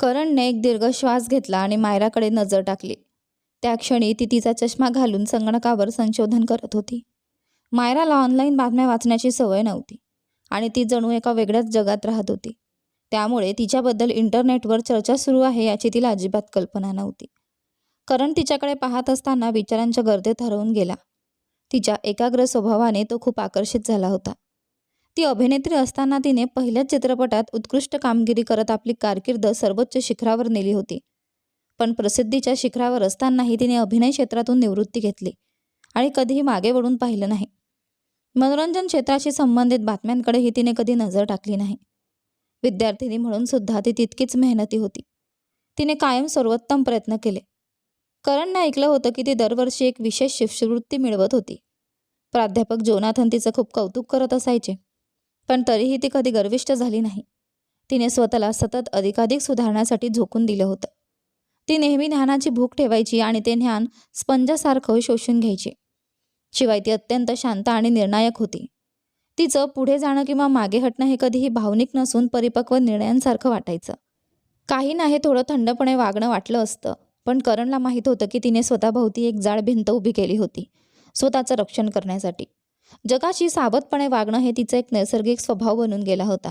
करणने एक दीर्घ श्वास घेतला आणि मायराकडे नजर टाकली. त्या क्षणी ती तिचा चष्मा घालून संगणकावर संशोधन करत होती. मायराला ऑनलाईन बातम्या वाचण्याची सवय नव्हती आणि ती जणू एका वेगळ्याच जगात राहत होती. त्यामुळे तिच्याबद्दल इंटरनेटवर चर्चा सुरू आहे याची तिला अजिबात कल्पना नव्हती. करण तिच्याकडे पाहत असताना विचारांच्या गर्दीत हरवून गेला. तिच्या एकाग्र स्वभावाने तो खूप आकर्षित झाला होता. ती अभिनेत्री असताना तिने पहिल्याच चित्रपटात उत्कृष्ट कामगिरी करत आपली कारकीर्द सर्वोच्च शिखरावर नेली होती. पण प्रसिद्धीच्या शिखरावर असतानाही तिने अभिनय क्षेत्रातून निवृत्ती घेतली आणि कधीही मागे वळून पाहिलं नाही. मनोरंजन क्षेत्राशी संबंधित बातम्यांकडेही तिने कधी नजर टाकली नाही. विद्यार्थिनी म्हणून सुद्धा ती तितकीच मेहनती होती. तिने कायम सर्वोत्तम प्रयत्न केले. करणने ऐकलं होतं की ती दरवर्षी एक विशेष शिष्यवृत्ती मिळवत होती. प्राध्यापक जोनाथन तिचं खूप कौतुक करत असायचे. पण तरीही ती कधी गर्विष्ठ झाली नाही. तिने स्वतःला सतत अधिकाधिक सुधारण्यासाठी झोकून दिलं होतं. ती नेहमी ज्ञानाची भूक ठेवायची आणि ते ज्ञान स्पंजासारखं शोषून घ्यायची. शिवाय ती अत्यंत शांत आणि निर्णायक होती. तिचं पुढे जाणं किंवा मागे हटणं हे कधीही भावनिक नसून परिपक्व निर्णयांसारखं वाटायचं. काही नाही थोडं थंडपणे वागणं वाटलं असतं पण करणला माहीत होतं की तिने स्वतःभोवती एक जाड भिंत उभी केली होती स्वतःचं रक्षण करण्यासाठी. जगाशी सावधपणे वागणं हे तिचा एक नैसर्गिक स्वभाव बनून गेला होता.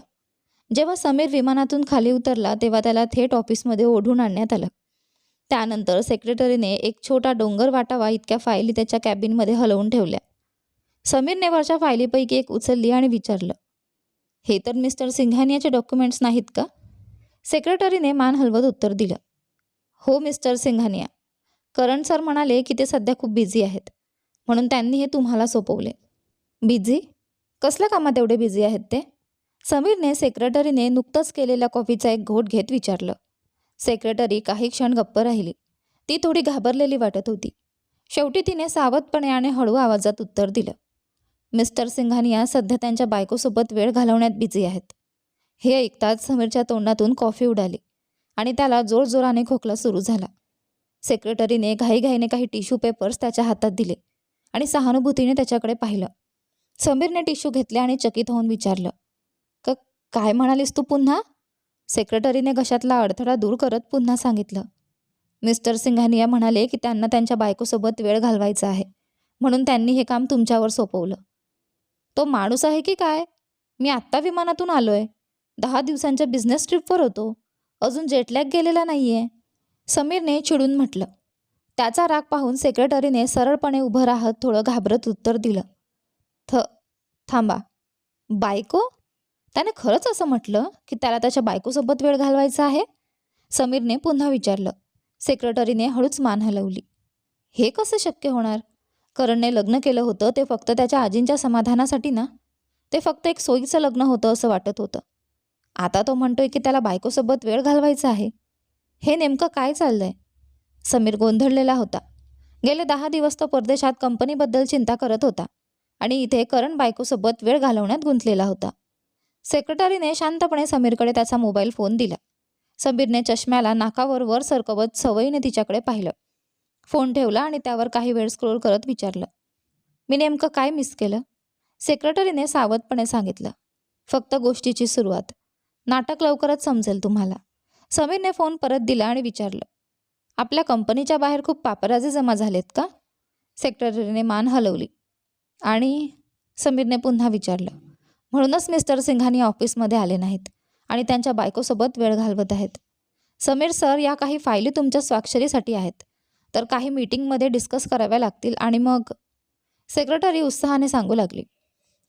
जेव्हा समीर विमानातून खाली उतरला तेव्हा त्याला थेट ऑफिसमध्ये ओढून आणण्यात आलं. त्यानंतर सेक्रेटरीने एक छोटा डोंगर वाटावा इतक्या फायली त्याच्या कॅबिनमध्ये हलवून ठेवल्या. समीरने वरच्या फायलीपैकी एक उचलली आणि विचारलं हे तर मिस्टर सिंघानियाचे डॉक्युमेंट्स नाहीत का? सेक्रेटरीने मान हलवत उत्तर दिलं हो मिस्टर सिंघानिया. करण सर म्हणाले की ते सध्या खूप बिझी आहेत. म्हणून त्यांनी हे तुम्हाला सोपवले. बिझी? कसल्या कामात एवढे बिझी आहेत ते? समीरने सेक्रेटरीने नुकतंच केलेल्या कॉफीचा एक घोट घेत विचारलं. सेक्रेटरी काही क्षण गप्प राहिली. ती थोडी घाबरलेली वाटत होती. शेवटी तिने सावधपणे आणि हळू आवाजात उत्तर दिलं. मिस्टर सिंघानिया सध्या त्यांच्या बायकोसोबत वेळ घालवण्यात बिझी आहेत. हे ऐकताच समीरच्या तोंडातून कॉफी उडाली आणि त्याला जोरजोराने खोकला सुरू झाला. सेक्रेटरीने घाईघाईने काही टिश्यू पेपर्स त्याच्या हातात दिले आणि सहानुभूतीने त्याच्याकडे पाहिलं. समीरने टिश्यू घेतले आणि चकित होऊन विचारलं क काय म्हणालीस तू पुन्हा? सेक्रेटरीने घशातला अडथळा दूर करत पुन्हा सांगितलं मिस्टर सिंघानिया म्हणाले की त्यांना त्यांच्या बायकोसोबत वेळ घालवायचा आहे म्हणून त्यांनी हे काम तुमच्यावर सोपवलं. तो माणूस आहे की काय? मी आत्ता विमानातून आलोय. दहा दिवसांच्या बिझनेस ट्रिपवर होतो. अजून जेटलॅग गेलेला नाही आहे समीरने चिडून म्हटलं. त्याचा राग पाहून सेक्रेटरीने सरळपणे उभं राहत थोडं घाबरत उत्तर दिलं थ थांबा. बायको? त्याने खरंच असं म्हटलं की त्याला त्याच्या बायकोसोबत वेळ घालवायचा आहे? समीरने पुन्हा विचारलं. सेक्रेटरीने हळूच मान हलवली. हे कसं शक्य होणार? करणने लग्न केलं होतं ते फक्त त्याच्या आजींच्या समाधानासाठी ना? ते फक्त एक सोयीचं लग्न होतं असं वाटत होतं. आता तो म्हणतोय की त्याला बायकोसोबत वेळ घालवायचा आहे. हे नेमकं काय चाललंय? समीर गोंधळलेला होता. गेले दहा दिवस तो परदेशात कंपनीबद्दल चिंता करत होता. आणि इथे करण बायकोसोबत वेळ घालवण्यात गुंतलेला होता. सेक्रेटरीने शांतपणे समीरकडे त्याचा मोबाईल फोन दिला. समीरने चष्म्याला नाकावर वर सरकवत सवयीने तिच्याकडे पाहिलं. फोन ठेवला आणि त्यावर काही वेळ स्क्रोल करत विचारलं. मी नेमकं काय मिस केलं? सेक्रेटरीने सावधपणे सांगितलं. फक्त गोष्टीची सुरुवात. नाटक लवकरच समजेल तुम्हाला. समीरने फोन परत दिला आणि विचारलं. आपल्या कंपनीच्या बाहेर खूप पापराजे जमा झालेत का? सेक्रेटरीने मान हलवली. आणि समीरने पुन्हा विचारलं म्हणूनच मिस्टर सिंघानी ऑफिसमध्ये आले नाहीत आणि त्यांच्या बायकोसोबत वेळ घालवत आहेत. समीर सर या काही फायली तुमच्या स्वाक्षरीसाठी आहेत. तर काही मीटिंगमध्ये डिस्कस कराव्या लागतील आणि मग सेक्रेटरी उत्साहाने सांगू लागली.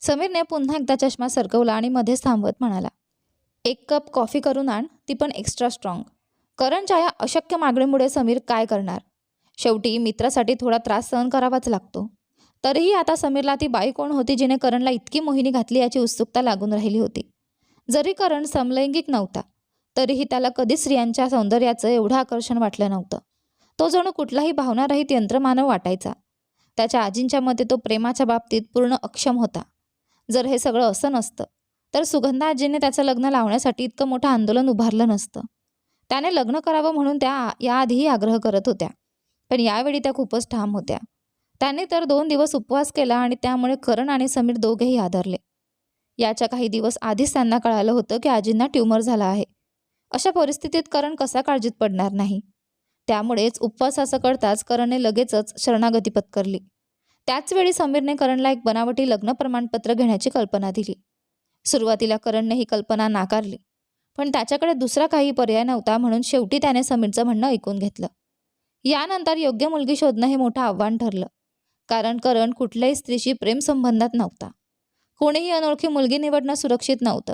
समीरने पुन्हा एकदा चष्मा सरकवला आणि मध्येच थांबवत म्हणाला एक कप कॉफी करून आण ती पण एक्स्ट्रा स्ट्रॉंग. करणच्या या अशक्य मागणीमुळे समीर काय करणार? शेवटी मित्रासाठी थोडा त्रास सहन करावाच लागतो. तरीही आता समीरला ती बाई कोण होती जिने करणला इतकी मोहिनी घातली याची उत्सुकता लागून राहिली होती. जरी करण समलैंगिक नव्हता तरीही त्याला कधीच स्त्रियांच्या सौंदर्याचं एवढं आकर्षण वाटलं नव्हतं. तो जणू कुठलाही भावनारहित यंत्रमानव वाटायचा. त्याच्या आजींच्या मते तो प्रेमाच्या बाबतीत पूर्ण अक्षम होता. जर हे सगळं असं नसतं तर सुगंधा आजीने त्याचं लग्न लावण्यासाठी इतकं मोठं आंदोलन उभारलं नसतं. त्याने लग्न करावं म्हणून त्या याआधीही आग्रह करत होत्या पण यावेळी त्या खूपच ठाम होत्या. त्याने तर दोन दिवस उपवास केला आणि त्यामुळे करण आणि समीर दोघेही आदरले. याच्या काही दिवस आधीच त्यांना कळालं होतं की आजींना ट्यूमर झाला आहे. अशा परिस्थितीत करण कसा काळजीत पडणार नाही? त्यामुळेच उपवासाचं कळताच करणने लगेचच शरणागती पत्करली. त्याचवेळी समीरने करणला एक बनावटी लग्न प्रमाणपत्र घेण्याची कल्पना दिली. सुरुवातीला करणने ही कल्पना नाकारली पण त्याच्याकडे दुसरा काही पर्याय नव्हता म्हणून शेवटी त्याने समीरचं म्हणणं ऐकून घेतलं. यानंतर योग्य मुलगी शोधणं हे मोठं आव्हान ठरलं. कारण करण कुठल्याही स्त्रीशी प्रेमसंबंधात नव्हता. कोणीही अनोळखी मुलगी निवडणं सुरक्षित नव्हतं.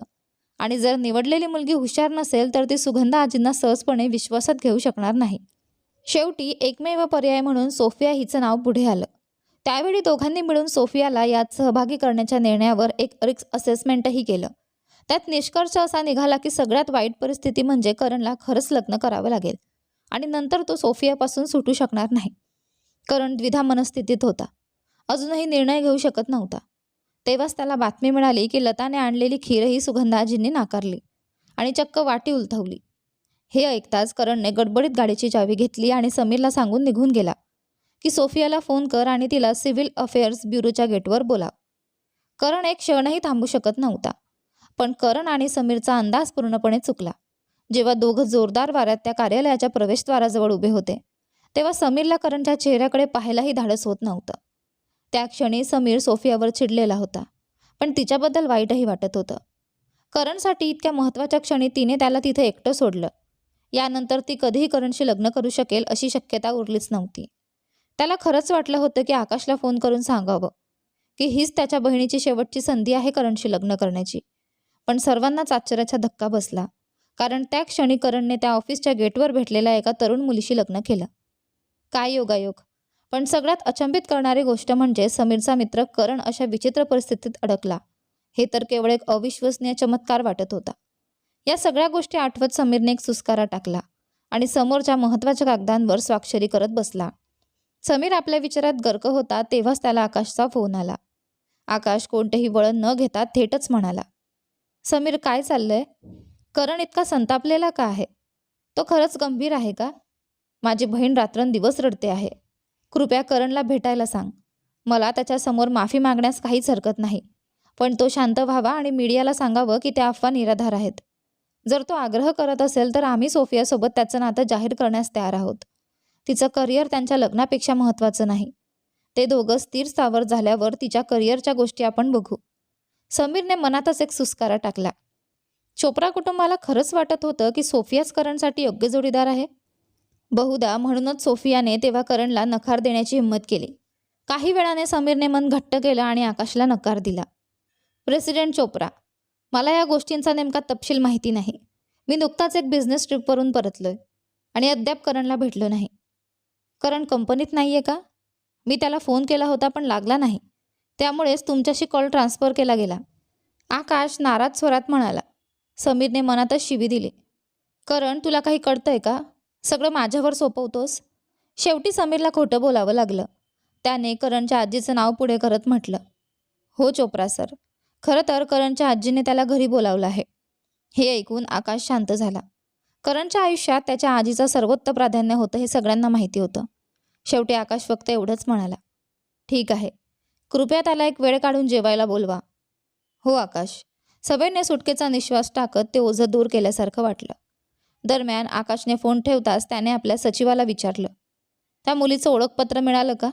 आणि जर निवडलेली मुलगी हुशार नसेल तर ती सुगंधा आजींना सहजपणे विश्वासात घेऊ शकणार नाही. शेवटी एकमेव पर्याय म्हणून सोफिया हिचं नाव पुढे आलं. त्यावेळी दोघांनी मिळून सोफियाला यात सहभागी करण्याच्या निर्णयावर एक रिक्स असेसमेंटही केलं. त्यात निष्कर्ष असा निघाला की सगळ्यात वाईट परिस्थिती म्हणजे करणला खरंच लग्न करावं लागेल. आणि नंतर तो सोफियापासून सुटू शकणार नाही. करण द्विधा मनस्थितीत होता. अजूनही निर्णय घेऊ शकत नव्हता. तेव्हाच त्याला बातमी मिळाली की लताने आणलेली खीरही सुगंधाजींनी नाकारली आणि चक्क वाटी उलथवली. हे ऐकताच करणने गडबडीत गाडीची चावी घेतली आणि समीरला सांगून निघून गेला की सोफियाला फोन कर आणि तिला सिव्हिल अफेअर्स ब्युरोच्या गेटवर बोलाव. करण एक क्षणही थांबू शकत नव्हता पण करण आणि समीरचा अंदाज पूर्णपणे चुकला. जेव्हा दोघं जोरदार वाऱ्यात त्या कार्यालयाच्या प्रवेशद्वाराजवळ उभे होते तेव्हा समीरला करणच्या चेहऱ्याकडे पाहायलाही धाडस होत नव्हतं. त्या क्षणी समीर सोफियावर चिडलेला होता पण तिच्याबद्दल वाईटही वाटत होतं. करणसाठी इतक्या महत्त्वाच्या क्षणी तिने त्याला तिथे एकटं सोडलं. यानंतर ती कधीही करणशी लग्न करू शकेल अशी शक्यता उरलीच नव्हती. त्याला खरंच वाटलं होतं की आकाशला फोन करून सांगावं की हीच त्याच्या बहिणीची शेवटची संधी आहे करणशी लग्न करण्याची. पण सर्वांनाच आश्चर्याचा धक्का बसला कारण त्या क्षणी करणने त्या ऑफिसच्या गेटवर भेटलेल्या एका तरुण मुलीशी लग्न केलं. काय योगायोग? पण सगळ्यात अचंबित करणारी गोष्ट म्हणजे समीरचा मित्र करण अशा विचित्र परिस्थितीत अडकला. हे तर केवळ एक अविश्वसनीय चमत्कार वाटत होता. या सगळ्या गोष्टी आठवत समीरने एक सुस्कारा टाकला आणि समोरच्या महत्त्वाच्या कागदांवर स्वाक्षरी करत बसला. समीर आपल्या विचारात गर्क होता तेव्हाच त्याला आकाशचा फोन आला. आकाश कोणतेही वळण न घेता थेटच म्हणाला समीर काय चाललंय? करण इतका संतापलेला का आहे? तो खरंच गंभीर आहे का? माझी बहीण रात्रंदिवस रडते आहे. कृपया करणला भेटायला सांग. मला त्याच्यासमोर माफी मागण्यास काहीच हरकत नाही. पण तो शांत व्हावा आणि मीडियाला सांगावं की त्या अफवा निराधार आहेत. जर तो आग्रह करत असेल तर आम्ही सोफियासोबत त्याचं नातं जाहीर करण्यास तयार आहोत. तिचं करिअर त्यांच्या लग्नापेक्षा महत्त्वाचं नाही. ते दोघं स्थिर स्थावर झाल्यावर तिच्या करिअरच्या गोष्टी आपण बघू. समीरने मनातच एक सुस्कारा टाकला. चोप्रा कुटुंबाला खरंच वाटत होतं की सोफियाच करणसाठी योग्य जोडीदार आहे? बहुदा म्हणूनच सोफियाने तेव्हा करणला नकार देण्याची हिंमत केली. काही वेळाने समीरने मन घट्ट केलं आणि आकाशला नकार दिला. प्रेसिडेंट चोप्रा मला या गोष्टींचा नेमका तपशील माहिती नाही. मी नुकताच एक बिझनेस ट्रिपवरून परतलोय आणि अद्याप करणला भेटलो नाही. करण कंपनीत नाही आहे का? मी त्याला फोन केला होता पण लागला नाही. त्यामुळेच तुमच्याशी कॉल ट्रान्सफर केला गेला. आकाश नाराज स्वरात म्हणाला. समीरने मनातच शिवी दिली. करण तुला काही कळतंय का? सगळं माझ्यावर सोपवतोस? शेवटी समीरला खोटं बोलावं लागलं. त्याने करणच्या आजीचं नाव पुढे करत म्हटलं. हो चोप्रा सर खरं तर करणच्या आजीने त्याला घरी बोलावलं आहे. हे ऐकून आकाश शांत झाला. करणच्या आयुष्यात त्याच्या आजीचं सर्वोत्त प्राधान्य होतं हे सगळ्यांना माहिती होतं. शेवटी आकाश फक्त एवढंच म्हणाला. ठीक आहे. कृपया त्याला एक वेळ काढून जेवायला बोलवा. हो आकाश सभेने सुटकेचा निश्वास टाकत ते ओझं दूर केल्यासारखं वाटलं. दरम्यान आकाशने फोन ठेवताच त्याने आपल्या सचिवाला विचारलं त्या मुलीचं ओळखपत्र मिळालं का?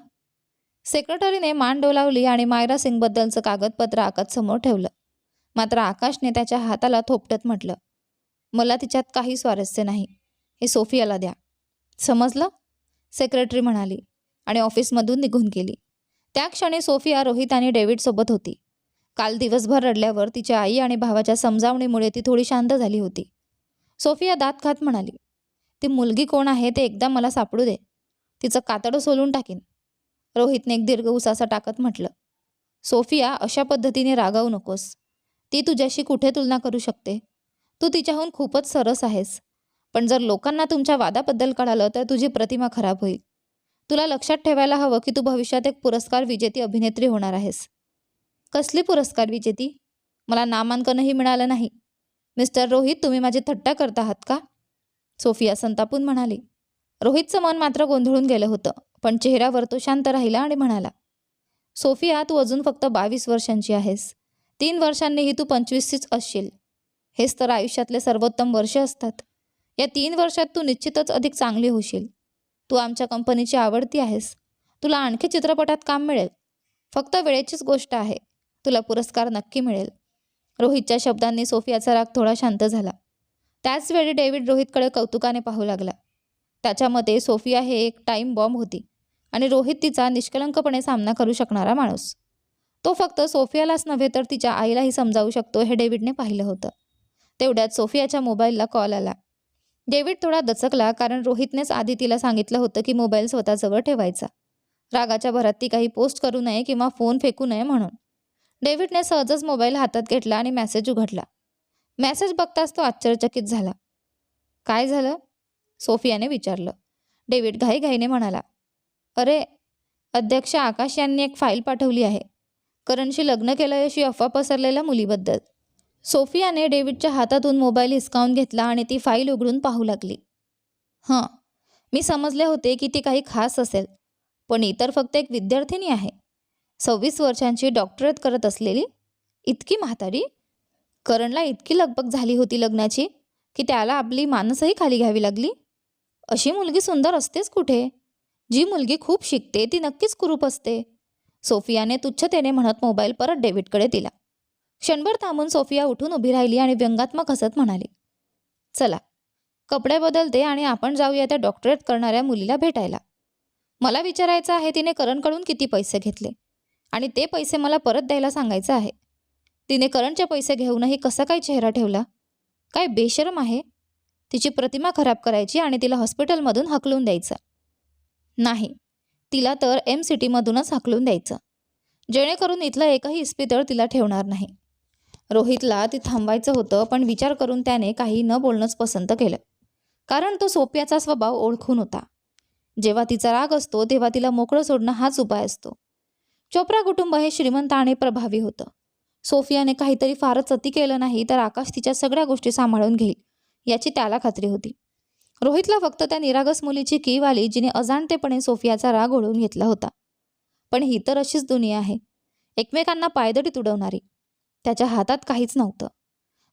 सेक्रेटरीने मान डोलावली आणि मायरा सिंगबद्दलचं कागदपत्र आकाशसमोर ठेवलं. मात्र आकाशने त्याच्या हाताला थोपटत म्हटलं मला तिच्यात काही स्वारस्य नाही हे सोफियाला द्या. समजलं? सेक्रेटरी म्हणाली आणि ऑफिसमधून निघून गेली. त्या क्षणी सोफिया रोहित आणि डेव्हिडसोबत होती. काल दिवसभर रडल्यावर तिच्या आई आणि भावाच्या समजावणीमुळे ती थोडी शांत झाली होती. सोफिया दात खात म्हणाली ती मुलगी कोण आहे ते एकदा मला सापडू दे. तिचं कातडं सोलून टाकीन. रोहितने एक दीर्घ उसासा टाकत म्हटलं सोफिया अशा पद्धतीने रागावू नकोस. ती तुझ्याशी कुठे तुलना करू शकते? तू तिच्याहून खूपच सरस आहेस. पण जर लोकांना तुमच्या वादाबद्दल कळालं तर तुझी प्रतिमा खराब होईल. तुला लक्षात ठेवायला हवं की तू भविष्यात एक पुरस्कार विजेती अभिनेत्री होणार आहेस. कसली पुरस्कार विजेती? मला नामांकनही मिळालं नाही. मिस्टर रोहित तुम्ही माझी थट्टा करत आहात का? सोफिया संतापून म्हणाली. रोहितचं मन मात्र गोंधळून गेलं होतं पण चेहऱ्यावर तो शांत राहिला आणि म्हणाला सोफिया तू अजून फक्त बावीस वर्षांची आहेस. तीन वर्षांनीही तू पंचवीसचीच असशील. हेच तर आयुष्यातले सर्वोत्तम वर्ष असतात. या तीन वर्षात तू निश्चितच अधिक चांगली होशील. तू आमच्या कंपनीची आवडती आहेस. तुला आणखी चित्रपटात काम मिळेल. फक्त वेळेचीच गोष्ट आहे. तुला पुरस्कार नक्की मिळेल. रोहितच्या शब्दांनी सोफियाचा राग थोडा शांत झाला. त्याचवेळी डेव्हिड रोहितकडे कौतुकाने पाहू लागला. त्याच्या मते सोफिया हे एक टाईम बॉम्ब होती आणि रोहित तिचा निष्कलंकपणे सामना करू शकणारा माणूस. तो फक्त सोफियालाच नव्हे तर तिच्या आईलाही समजावू शकतो हे डेव्हिडने पाहिलं होतं. तेवढ्यात सोफियाच्या मोबाईलला कॉल आला. डेव्हिड थोडा दचकला कारण रोहितनेच आधी तिला सांगितलं होतं की मोबाईल स्वतःजवळ ठेवायचा. रागाच्या भरात ती काही पोस्ट करू नये किंवा फोन फेकू नये म्हणून. डेव्हिडने सहजच मोबाईल हातात घेतला आणि मेसेज उघडला. मेसेज बघताच तो आश्चर्यचकित झाला. काय झालं? सोफियाने विचारलं. डेव्हिड घाईघाईने म्हणाला अरे अध्यक्ष आकाश यांनी एक फाईल पाठवली आहे. करणशी लग्न केलं अशी अफवा पसरलेल्या मुलीबद्दल. सोफियाने डेव्हिडच्या हातातून मोबाईल हिसकावून घेतला आणि ती फाईल उघडून पाहू लागली. हां मी समजले होते की ती काही खास असेल पण इतर फक्त एक विद्यार्थिनी आहे. सव्वीस वर्षांची डॉक्टरेट करत असलेली? इतकी म्हातारी? करणला इतकी लगबग झाली होती लग्नाची की त्याला आपली मानसही खाली घ्यावी लागली. अशी मुलगी सुंदर असतेच कुठे? जी मुलगी खूप शिकते ती नक्कीच कुरूप असते. सोफियाने तुच्छतेने म्हणत मोबाईल परत डेव्हिडकडे दिला. क्षणभर थांबून सोफिया उठून उभी राहिली आणि व्यंगात्मक हसत म्हणाली चला कपडे बदलते आणि आपण जाऊया त्या डॉक्टरेट करणाऱ्या मुलीला भेटायला. मला विचारायचं आहे तिने करणकडून किती पैसे घेतले? आणि ते पैसे मला परत द्यायला सांगायचं आहे. तिने करणचे पैसे घेऊनही कसा काय चेहरा ठेवला? काय बेशरम आहे? तिची प्रतिमा खराब करायची आणि तिला हॉस्पिटलमधून हकलून द्यायचं. नाही तिला तर एम सिटीमधूनच हकलून द्यायचं. जेणेकरून इथलं एकही इस्पितळ तिला ठेवणार नाही. रोहितला ती थांबायचं होतं पण विचार करून त्याने काही न बोलणंच पसंत केलं. कारण तो सोप्याचा स्वभाव ओळखून होता. जेव्हा तिचा राग असतो तेव्हा तिला मोकळं सोडणं हाच उपाय असतो. चोप्रा कुटुंब हे श्रीमंत आणि प्रभावी होतं. सोफियाने काहीतरी फारच अति केलं नाही तर आकाश तिच्या सगळ्या गोष्टी सांभाळून घेईल याची त्याला खात्री होती. रोहितला फक्त त्या निरागस मुलीची कीव आली जिने अजाणतेपणे सोफियाचा राग ओढून घेतला होता. पण ही तर अशीच दुनिया आहे. एकमेकांना पायदडी उडवणारी त्याच्या हातात काहीच नव्हतं.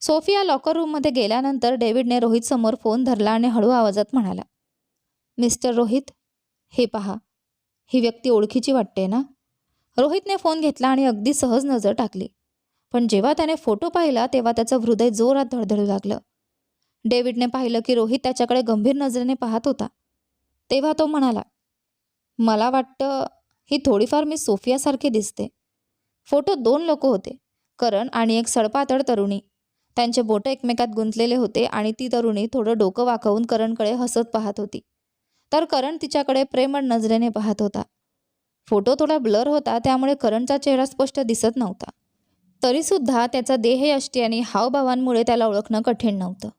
सोफिया लॉकर रूममध्ये गेल्यानंतर डेव्हिडने रोहितसमोर फोन धरला आणि हळू आवाजात म्हणाला मिस्टर रोहित हे पहा ही व्यक्ती ओळखीची वाटते ना? रोहितने फोन घेतला आणि अगदी सहज नजर टाकली. पण जेव्हा त्याने फोटो पाहिला तेव्हा त्याचं हृदय जोरात धडधडू लागलं. डेव्हिडने पाहिलं की रोहित त्याच्याकडे गंभीर नजरेने पाहत होता. तेव्हा तो म्हणाला मला वाटतं ही थोडीफार मी सोफियासारखी दिसते. फोटो दोन लोक होते करण आणि एक सडपातळ तरुणी. त्यांचे बोटं एकमेकात गुंतलेले होते आणि ती तरुणी थोडं डोकं वाकवून करणकडे हसत पाहत होती. तर करण तिच्याकडे प्रेमळ नजरेने पाहत होता. फोटो थोडा ब्लर होता त्यामुळे करणचा चेहरा स्पष्ट दिसत नव्हता. तरीसुद्धा त्याचा देहयष्टी आणि हावभावांमुळे त्याला ओळखणं कठीण नव्हतं.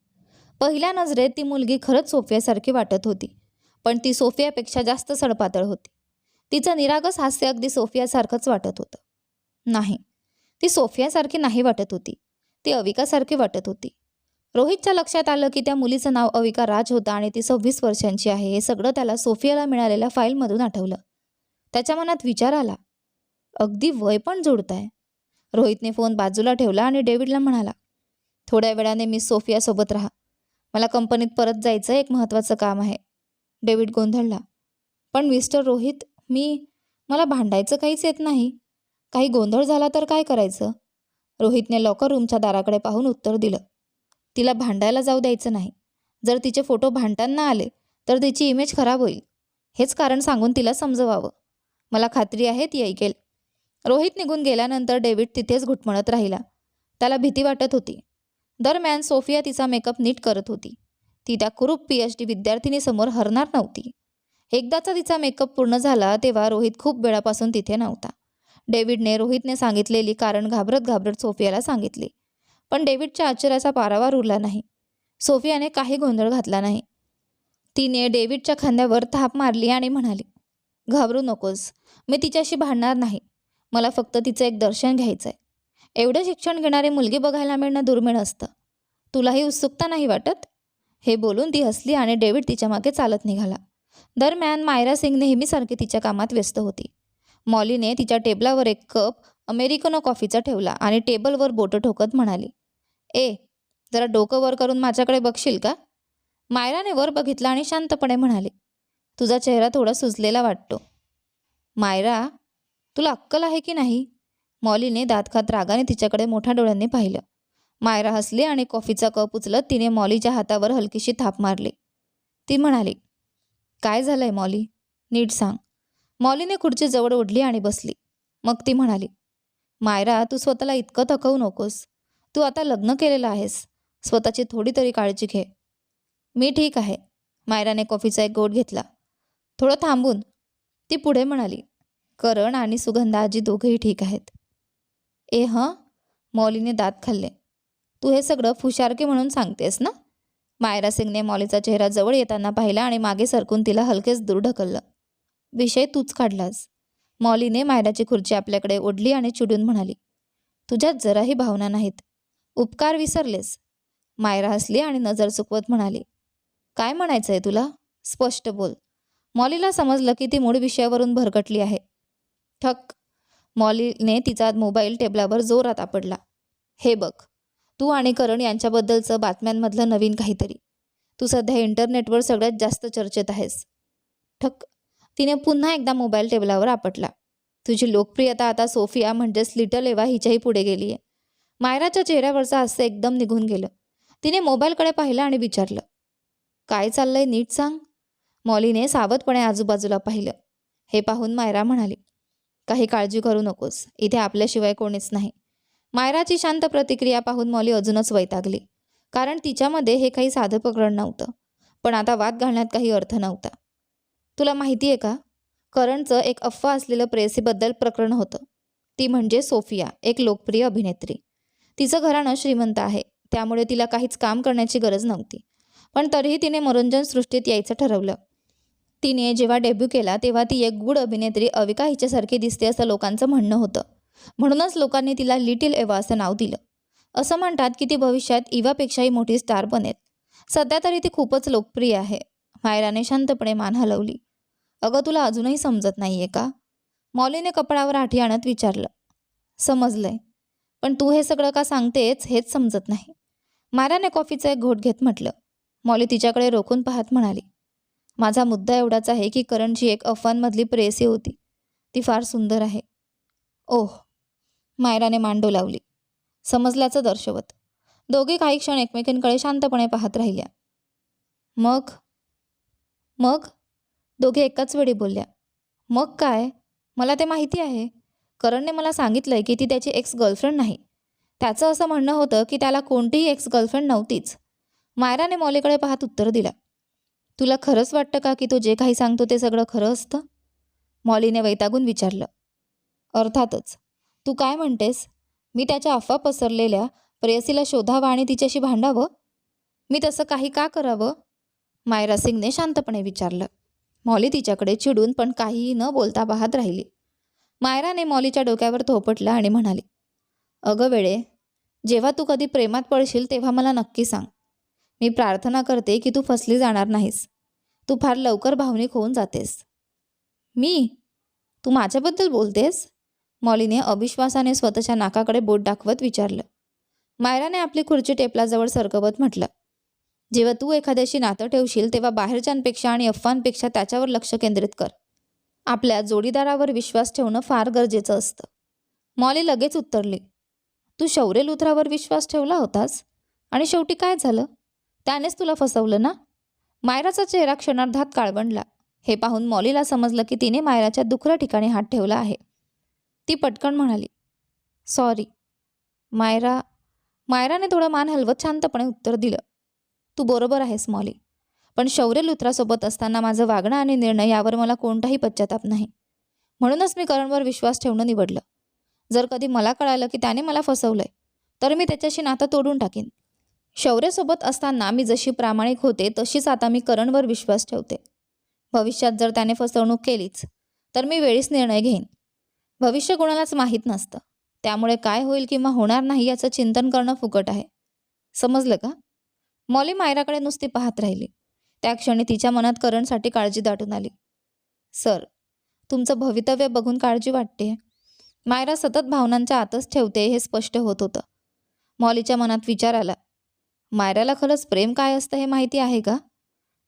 पहिल्या नजरेत ती मुलगी खरंच सोफियासारखी वाटत होती पण ती सोफियापेक्षा जास्त सडपातळ होती. तिचं निरागस हास्य अगदी सोफियासारखंच वाटत होतं. नाही ती सोफियासारखी नाही वाटत होती. ती अविकासारखी वाटत होती. रोहितच्या लक्षात आलं की त्या मुलीचं नाव अविका राज होतं आणि ती सव्वीस वर्षांची आहे हे सगळं त्याला सोफियाला मिळालेल्या फाईलमधून आठवलं. त्याच्या मनात विचार आला. अगदी वय पण जोडताय. रोहितने फोन बाजूला ठेवला आणि डेव्हिडला म्हणाला थोड्या वेळाने मी सोफियासोबत राहा. मला कंपनीत परत जायचं एक महत्त्वाचं काम आहे. डेव्हिड गोंधळला पण मिस्टर रोहित मी मला भांडायचं काहीच येत नाही. काही गोंधळ झाला तर काय करायचं? रोहितने लॉकर रूमच्या दाराकडे पाहून उत्तर दिलं तिला भांडायला जाऊ द्यायचं नाही. जर तिचे फोटो भांडताना आले तर तिची इमेज खराब होईल. हेच कारण सांगून तिला समजवावं. मला खात्री आहे ती ऐकेल. रोहित निघून गेल्यानंतर डेव्हिड तिथेच घुटमळत राहिला. त्याला भीती वाटत होती. दरम्यान सोफिया तिचा मेकअप नीट करत होती. ती त्या कुरूप पी एच डी विद्यार्थिनीसमोर हरणार नव्हती. एकदाचा तिचा मेकअप पूर्ण झाला तेव्हा रोहित खूप वेळापासून तिथे नव्हता. डेव्हिडने रोहितने सांगितलेली कारण घाबरत घाबरत सोफियाला सांगितली. पण डेव्हिडच्या आश्चर्याचा पारावार उरला नाही. सोफियाने काही गोंधळ घातला नाही. तिने डेव्हिडच्या खांद्यावर थाप मारली आणि म्हणाली घाबरू नकोस. मी तिच्याशी भांडणार नाही. मला फक्त तिचं एक दर्शन घ्यायचं आहे एवढं शिक्षण घेणारी मुलगी बघायला मिळणं दुर्मिळ असतं. तुलाही उत्सुकता नाही वाटत? हे बोलून ती हसली आणि डेव्हिड तिच्यामागे चालत निघाला. दरम्यान मायरा सिंग नेहमीसारखी तिच्या कामात व्यस्त होती. मॉलीने तिच्या टेबलावर एक कप अमेरिकनो कॉफीचा ठेवला आणि टेबलवर बोटं ठोकत म्हणाली ए जरा डोकं वर करून माझ्याकडे बघशील का? मायराने वर बघितलं आणि शांतपणे म्हणाली तुझा चेहरा थोडा सुजलेला वाटतो. मायरा तुला अक्कल आहे की नाही? मॉलीने दात खात रागाने तिच्याकडे मोठ्या डोळ्यांनी पाहिलं. मायरा हसली आणि कॉफीचा कप उचलत तिने मॉलीच्या हातावर हलकीशी थाप मारली. ती म्हणाली काय झालंय मॉली? नीट सांग. मॉलीने खुर्ची जवळ ओढली आणि बसली. मग ती म्हणाली मायरा तू स्वतःला इतकं थकवू नकोस. तू आता लग्न केलेलं आहेस. स्वतःची थोडी तरी काळजी घे. मी ठीक आहे. मायराने कॉफीचा एक गोट घेतला. थोडं थांबून ती पुढे म्हणाली करण आणि सुगंधा आजी दोघेही ठीक आहेत. ए हं? मॉलीने दात खाल्ले. तू हे सगळं फुशारके म्हणून सांगतेस ना? मायरा सिंगने मॉलीचा चेहरा जवळ येताना पाहिला आणि मागे सरकून तिला हलकेच दूर ढकललं. विषय तूच काढलास. मॉलीने मायराची खुर्ची आपल्याकडे ओढली आणि चिडून म्हणाली तुझ्यात जराही भावना नाहीत. उपकार विसरलेस. मायरा हसली आणि नजर चुकवत म्हणाली काय म्हणायचं आहे तुला? स्पष्ट बोल. मॉलीला समजलं की ती मूळ विषयावरून भरकटली आहे. ठक. मॉलीने तिचा मोबाईल टेबलावर जोरात आपडला हे बघ. तू आणि करण यांच्याबद्दलचं बातम्यांमधलं नवीन काहीतरी. तू सध्या इंटरनेटवर सगळ्यात जास्त चर्चेत आहेस. ठक. तिने पुन्हा एकदा मोबाईल टेबलावर आपटला. तुझी लोकप्रियता आता सोफिया म्हणजेच लिटल एवा हिच्याही पुढे गेली आहे मायराच्या चेहऱ्यावरचं हास्य एकदम निघून गेलं. तिने मोबाईलकडे पाहिलं आणि विचारलं काय चाललंय नीट सांग. मॉलीने सावधपणे आजूबाजूला पाहिलं. हे पाहून मायरा म्हणाली काही काळजी करू नकोस. इथे आपल्याशिवाय कोणीच नाही. मायराची शांत प्रतिक्रिया पाहून मॉली अजूनच वैतागली कारण तिच्यामध्ये हे काही साधं प्रकरण नव्हतं. पण आता वाद घालण्यात काही अर्थ नव्हता. तुला माहिती आहे का? करणचं एक अफवा असलेलं प्रेयसीबद्दल प्रकरण होतं. ती म्हणजे सोफिया एक लोकप्रिय अभिनेत्री. तिचं घराणं श्रीमंत आहे. त्यामुळे तिला काहीच काम करण्याची गरज नव्हती. पण तरीही तिने मनोरंजन सृष्टीत यायचं ठरवलं. तिने जेव्हा डेब्यू केला तेव्हा ती एक गुड अभिनेत्री अविका हिच्यासारखी दिसते असं लोकांचं म्हणणं होतं. म्हणूनच लोकांनी तिला लिटिल एवा असं नाव दिलं. असं म्हणतात की ती भविष्यात इवापेक्षाही मोठी स्टार बनेल. सध्या तरी ती खूपच लोकप्रिय आहे. मायराने शांतपणे मान हलवली. अगं तुला अजूनही समजत नाहीये का? मॉलीने कपडावर आठी आणत विचारलं. समजलंय. पण तू हे सगळं का सांगतेच हेच समजत नाही. मायराने कॉफीचा एक घोट घेत म्हटलं. मॉली तिच्याकडे रोखून पाहत म्हणाली. माझा मुद्दा एवढाच आहे की करणची एक अफवांमधली प्रेसी होती. ती फार सुंदर आहे. ओह मायराने मांडू लावली. समजल्याचं दर्शवत. दोघे काही क्षण एकमेकींकडे शांतपणे पाहत राहिल्या. मग? मग? दोघे एकाच वेळी बोलल्या. मग काय? मला ते माहिती आहे. करणने मला सांगितलंय की ती त्याची एक्स गर्लफ्रेंड नाही. त्याचं असं म्हणणं होतं की त्याला कोणतीही एक्स गर्लफ्रेंड नव्हतीच. मायराने मौलीकडे पाहत उत्तर दिला. तुला खरंच वाटतं का की तो जे काही सांगतो ते सगळं खरं असतं? मॉलीने वैतागून विचारलं. अर्थातच. तू काय म्हणतेस? मी त्याच्या अफवा पसरलेल्या प्रेयसीला शोधावं आणि तिच्याशी भांडावं? मी तसं काही का करावं? मायरा सिंगने शांतपणे विचारलं. मॉली तिच्याकडे चिडून पण काहीही न बोलता पाहत राहिली. मायराने मॉलीच्या डोक्यावर थोपटला आणि म्हणाली अगं वेळे जेव्हा तू कधी प्रेमात पडशील तेव्हा मला नक्की सांग. मी प्रार्थना करते की तू फसली जाणार नाहीस. तू फार लवकर भावनिक होऊन जातेस. मी? तू माझ्याबद्दल बोलतेस? मॉलीने अविश्वासाने स्वतःच्या नाकाकडे बोट दाखवत विचारलं. मायराने आपली खुर्ची टेपलाजवळ सरकवत म्हटलं जेव्हा तू एखाद्याशी नातं ठेवशील तेव्हा बाहेरच्यांपेक्षा आणि अफवांपेक्षा त्याच्यावर लक्ष केंद्रित कर. आपल्या जोडीदारावर विश्वास ठेवणं फार गरजेचं असतं. मॉली लगेच उत्तरली तू शौर्य लुथरावर विश्वास ठेवला होतास? आणि शेवटी काय झालं? त्यानेच तुला फसवलं ना? मायराचा चेहरा क्षणार्धात काळवंडला. हे पाहून मॉलीला समजलं की तिने मायराच्या दुखऱ्या ठिकाणी हात ठेवला आहे. ती पटकन म्हणाली सॉरी. मायरा मायराने थोडं मान हलवत शांतपणे उत्तर दिलं. तू बरोबर आहेस मॉली. पण शौर्य लुत्रासोबत असताना माझं वागणं आणि निर्णय यावर मला कोणताही पश्चाताप नाही. म्हणूनच मी करणवर विश्वास ठेवणं निवडलं. जर कधी मला कळालं की त्याने मला फसवलंय तर मी त्याच्याशी नातं तोडून टाकीन. शौर्यसोबत असताना मी जशी प्रामाणिक होते तशीच आता मी करणवर विश्वास ठेवते. भविष्यात जर त्याने फसवणूक केलीच तर मी वेळीच निर्णय घेईन. भविष्य कोणालाच माहीत नसतं. त्यामुळे काय होईल किंवा होणार नाही याचं चिंतन करणं फुकट आहे. समजलं का? मॉली मायराकडे नुसती पाहत राहिली. त्या क्षणी तिच्या मनात करणसाठी काळजी दाटून आली. सर तुमचं भवितव्य बघून काळजी वाटते. मायरा सतत भावनांच्या आतच ठेवते हे स्पष्ट होत होतं. मॉलीच्या मनात विचार आला मायराला खरंच प्रेम काय असतं हे माहिती आहे का?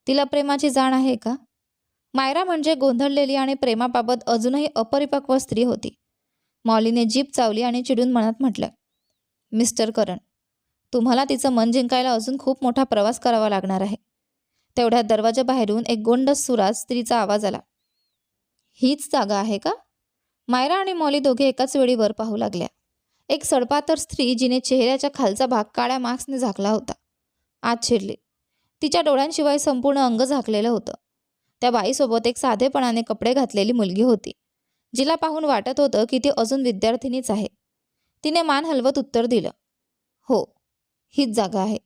तिला प्रेमाची जाण आहे का? मायरा म्हणजे गोंधळलेली आणि प्रेमाबाबत अजूनही अपरिपक्व स्त्री होती. मॉलीने जीप चावली आणि चिडून मनात म्हटलं मिस्टर करण तुम्हाला तिचं मन जिंकायला अजून खूप मोठा प्रवास करावा लागणार आहे. तेवढ्या दरवाजाबाहेरून एक गोंड सुरात स्त्रीचा आवाज आला. हीच जागा आहे का? मायरा आणि मॉली दोघे एकाच वेळी वर पाहू लागल्या. एक सडपातर स्त्री जिने चेहऱ्याच्या खालचा भाग काळ्या मास्कने झाकला होता. आत शिरली. तिच्या डोळ्यांशिवाय संपूर्ण अंग झाकलेलं होतं. त्या बाईसोबत एक साधेपणाने कपडे घातलेली मुलगी होती. जिला पाहून वाटत होतं की ती अजून विद्यार्थिनीच आहे. तिने मान हलवत उत्तर दिलं. हो हीच जागा आहे.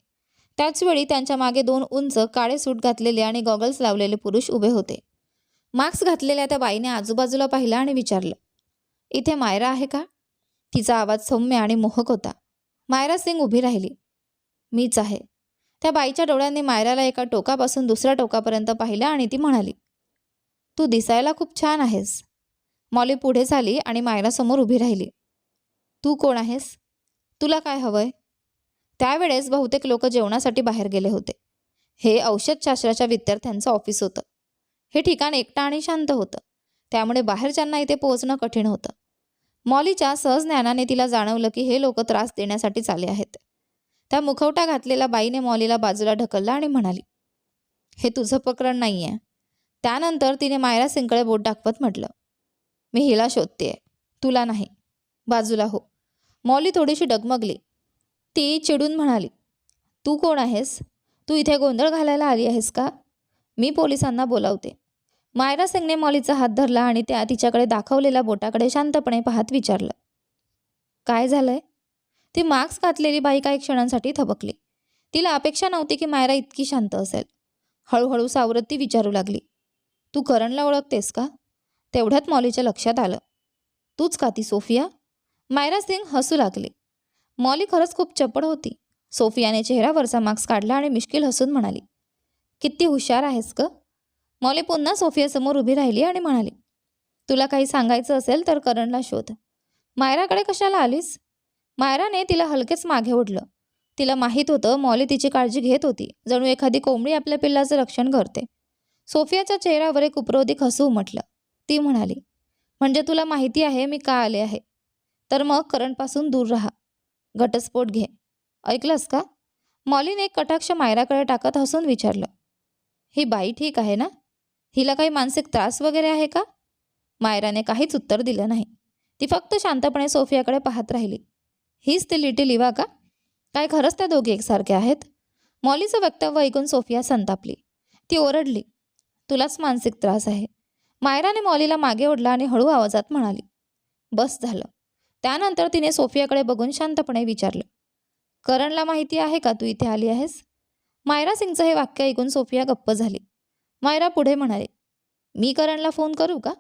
त्याचवेळी त्यांच्या मागे दोन उंच काळे सूट घातलेले आणि गॉगल्स लावलेले पुरुष उभे होते. मास्क घातलेल्या त्या बाईने आजूबाजूला पाहिलं आणि विचारलं इथे मायरा आहे का? तिचा आवाज सौम्य आणि मोहक होता. मायरा सिंग उभी राहिली. मीच आहे. त्या बाईच्या डोळ्यांनी मायराला एका टोकापासून दुसऱ्या टोकापर्यंत पाहिलं आणि ती म्हणाली तू दिसायला खूप छान आहेस. मॉली पुढे झाली आणि मायरासमोर उभी राहिली. तू कोण आहेस? तुला काय हवंय? त्यावेळेस बहुतेक लोक जेवणासाठी बाहेर गेले होते. हे औषधशास्त्राच्या विद्यार्थ्यांचं ऑफिस होतं. हे ठिकाण एकटं आणि शांत होतं. त्यामुळे बाहेरच्यांना इथे पोहोचणं कठीण होतं. मॉलीच्या सहज ज्ञानाने तिला जाणवलं की हे लोक त्रास देण्यासाठी आले आहेत. त्या मुखवटा घातलेल्या बाईने मॉलीला बाजूला ढकललं आणि म्हणाली हे तुझं प्रकरण नाही आहे त्यानंतर तिने मायरा सिंकळे बोट दाखवत म्हटलं मी हिला शोधतेय तुला नाही बाजूला हो. मॉली थोडीशी डगमगली. ती चिडून म्हणाली तू कोण आहेस? तू इथे गोंधळ घालायला आली आहेस का? मी पोलिसांना बोलावते. मायरा सिंगने मॉलीचा हात धरला आणि त्या तिच्याकडे दाखवलेल्या बोटाकडे शांतपणे पाहत विचारलं. काय झालंय? ती मास्क घातलेली बाई काही क्षणांसाठी थबकली. तिला अपेक्षा नव्हती की मायरा इतकी शांत असेल. हळूहळू सावरत ती विचारू लागली. तू करणला ओळखतेस का? तेवढ्यात मॉलीच्या लक्षात आलं. तूच का ती सोफिया? मायरा सिंग हसू लागली. मॉली खरंच खूप चपड होती. सोफियाने चेहऱ्यावरचा मास्क काढला आणि मिश्किल हसून म्हणाली किती हुशार आहेस ग. मौली पुन्हा सोफियासमोर उभी राहिली आणि म्हणाली तुला काही सांगायचं असेल तर करणला शोध. मायराकडे कशाला आलीस? मायराने तिला हलकेच मागे ओढलं. तिला माहीत होतं मौली तिची काळजी घेत होती. जणू एखादी कोंबडी आपल्या पिल्लाचं रक्षण करते. सोफियाच्या चेहऱ्यावर एक उपरोधिक हसू उमटलं. ती म्हणाली म्हणजे तुला माहिती आहे मी का आले आहे? तर मग करणपासून दूर राहा. घटस्फोट घे. ऐकलंस का? मॉलीने एक कटाक्ष मायराकडे टाकत हसून विचारलं ही बाई ठीक आहे ना? हिला काही मानसिक त्रास वगैरे आहे का? मायराने काहीच उत्तर दिलं नाही. ती फक्त शांतपणे सोफियाकडे पाहत राहिली. हीच ती लिटिल इवा का? काय खरंच त्या दोघी एकसारख्या आहेत? मॉलीचं वक्तव्य ऐकून सोफिया संतापली. ती ओरडली. तुलाच मानसिक त्रास आहे. मायराने मॉलीला मागे ओढला आणि हळू आवाजात म्हणाली. बस झालं. त्यानंतर तिने सोफियाकडे बघून शांतपणे विचारलं. करणला माहिती आहे का तू इथे आली आहेस? मायरा सिंगचं हे वाक्य ऐकून सोफिया गप्प झाली. मायरा पुढे म्हणाली मी करणला फोन करू का?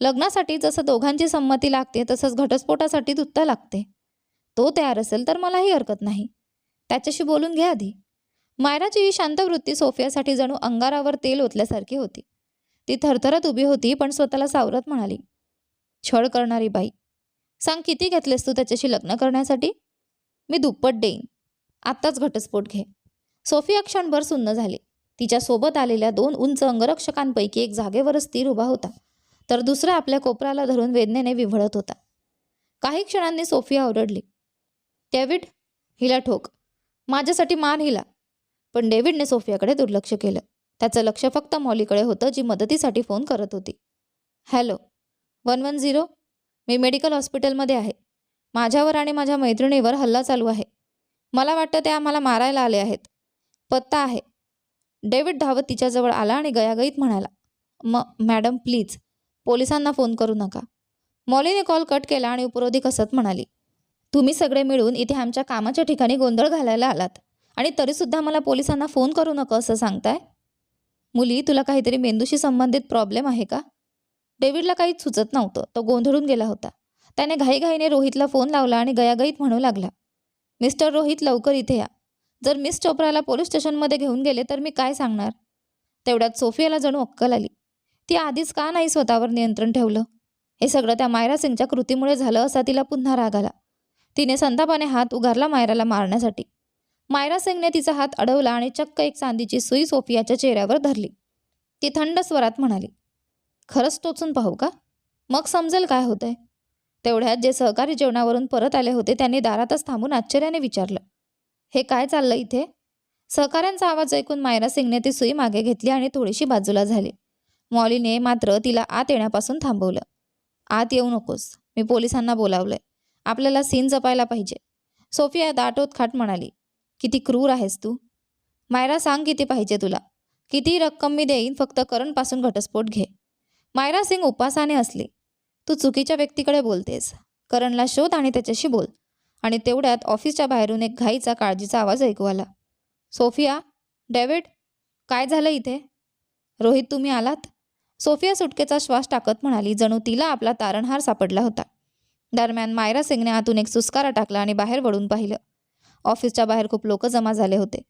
लग्नासाठी जसं दोघांची संमती लागते तसंच घटस्फोटासाठी दुत्ता लागते. तो तयार असेल तर मलाही हरकत नाही. त्याच्याशी बोलून घ्या आधी. मायराची ही शांत वृत्ती सोफियासाठी जणू अंगारावर तेल ओतल्यासारखी होती. ती थरथरत उभी होती पण स्वतःला सावरत म्हणाली छळ करणारी बाई सांग किती घेतलेस तू त्याच्याशी लग्न करण्यासाठी? मी दुप्पट देईन. आत्ताच घटस्फोट घे. सोफिया क्षणभर सुन्न झाली. तिच्यासोबत आलेल्या दोन उंच अंगरक्षकांपैकी एक जागेवरच स्थिर उभा होता. तर दुसरा आपल्या कोपराला धरून वेदनेने विव्हळत होता. काही क्षणांनी सोफिया ओरडली डेव्हिड हिला ठोक. माझ्यासाठी मान हिला. पण डेव्हिडने सोफियाकडे दुर्लक्ष केलं. त्याचं लक्ष फक्त मॉलीकडे होतं जी मदतीसाठी फोन करत होती. हॅलो वन वन झिरो मी मेडिकल हॉस्पिटलमध्ये आहे. माझ्यावर आणि माझ्या मैत्रिणीवर हल्ला चालू आहे. मला वाटतं ते आम्हाला मारायला आले आहेत. पत्ता आहे. डेव्हिड धावत तिच्याजवळ आला आणि गयागयीत म्हणाला म मॅडम प्लीज पोलिसांना फोन करू नका. मॉलीने कॉल कट केला आणि उपरोधिक हसत म्हणाली तुम्ही सगळे मिळून इथे आमच्या कामाच्या ठिकाणी गोंधळ घालायला आलात आणि तरीसुद्धा मला पोलिसांना फोन करू नका असं सांगताय? मुली तुला काहीतरी मेंदूशी संबंधित प्रॉब्लेम आहे का? डेव्हिडला काहीच सुचत नव्हतं तो गोंधळून गेला होता. त्याने घाईघाईने रोहितला फोन लावला आणि गयागयीत म्हणू लागला मिस्टर रोहित लवकर इथे या जर मिस चोप्राला पोलीस स्टेशनमध्ये घेऊन गेले तर मी काय सांगणार? तेवढ्यात सोफियाला जणू अक्कल आली. ती आधीच का नाही स्वतःवर नियंत्रण ठेवलं? हे सगळं त्या मायरा सिंगच्या कृतीमुळे झालं असा तिला पुन्हा राग आला. तिने संतापाने हात उगारला मायराला मारण्यासाठी. मायरा सिंगने तिचा हात अडवला आणि चक्क एक चांदीची सुई सोफियाच्या चेहऱ्यावर धरली. ती थंड स्वरात म्हणाली खरंच टोचून पाहू का? मग समजेल काय होतंय? तेवढ्यात जे सहकारी जेवणावरून परत आले होते त्यांनी दारातच थांबून आश्चर्याने विचारलं हे काय चाललं इथे? सहकाऱ्यांचा आवाज ऐकून मायरा सिंगने ती सुई मागे घेतली आणि थोडीशी बाजूला झाली. मॉलीने मात्र तिला आत येण्यापासून थांबवलं. आत येऊ नकोस. मी पोलिसांना बोलावलंय. आपल्याला सीन जपायला पाहिजे. सोफिया दाटोत खाट म्हणाली किती क्रूर आहेस तू. मायरा सांग किती पाहिजे तुला. किती रक्कम मी देईन फक्त करणपासून घटस्फोट घे. मायरा सिंग उपासाने असली तू चुकीच्या व्यक्तीकडे बोलतेस. करणला शोध आणि त्याच्याशी बोल. आणि तेवढ्यात ऑफिसच्या बाहेरून एक घाईचा काळजीचा आवाज ऐकू आला. सोफिया डेव्हिड काय झालं इथे? रोहित तुम्ही आलात? सोफिया सुटकेचा श्वास टाकत म्हणाली जणू तिला आपला तारणहार सापडला होता. दरम्यान मायरा सिंगने आतून एक सुस्कारा टाकला आणि बाहेर वळून पाहिलं. ऑफिसच्या बाहेर खूप लोक जमा झाले होते.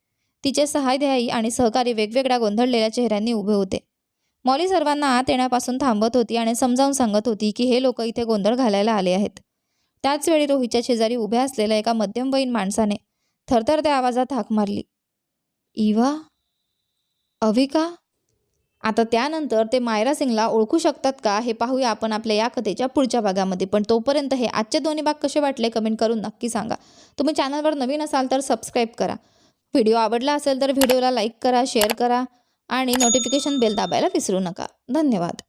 तिचे सहाध्यायी आणि सहकारी वेगवेगळ्या गोंधळलेल्या चेहऱ्यांनी उभे होते. मॉली सर्वांना आत येण्यापासून थांबत होती आणि समजावून सांगत होती की हे लोक इथे गोंधळ घालायला आले आहेत. त्याचवेळी रोहितच्या शेजारी उभ्या असलेल्या एका मध्यमवयीन माणसाने थरथरत्या आवाजात हाक मारली. इवा? अविका? आता त्यानंतर ते मायरा सिंगला ओळखू शकतात का हे पाहूया आपण आपल्या या कथेच्या पुढच्या भागामध्ये. पण तोपर्यंत हे आजचे दोन्ही भाग कसे वाटले कमेंट करून नक्की सांगा. तुम्ही चॅनलवर नवीन असाल तर सबस्क्राईब करा. व्हिडिओ आवडला असेल तर व्हिडिओला लाईक करा शेअर करा आणि नोटिफिकेशन बेल दाबायला विसरू नका. धन्यवाद.